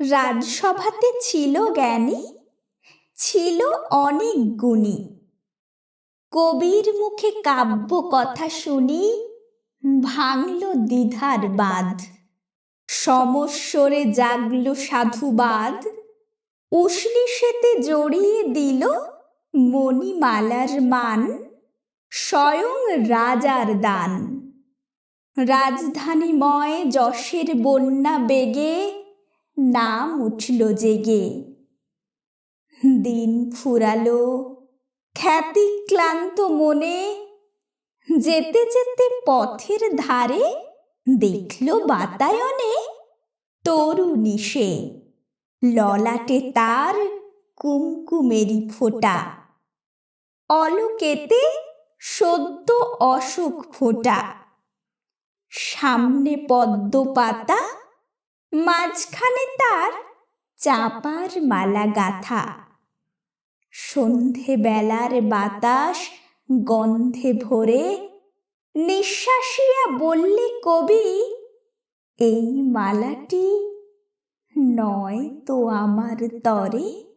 রাজসভাতে ছিল জ্ঞানী, ছিল অনেক গুণী। কবির মুখে কাব্য কথা শুনি, ভাঙল দ্বিধার বাঁধ। সমস্বরে জাগল সাধুবাদ উষ্ণিসেতে জড়িয়ে দিল মণিমালার মান, স্বয়ং রাজার দান। রাজধানীময় যশের বন্যা বেগে নাম উঠল জেগে। দিন ফুরালো খ্যাতি ক্লান্ত মনে। যেতে যেতে পথের ধারে দেখল বাতায়নে তরুণী সে। ললাটে তার কুমকুমেরি ফোঁটা। অলোকেতে সদ্য অশোক ফোঁটা। সামনে পদ্ম পাতা মাঝখানে তার চাপার মালা গাথা। সন্ধে বেলার বাতাস গন্ধে ভরে নিঃশ্বাসিয়া বললে, কবি, এই মালাটি নয় তো আমার তরে?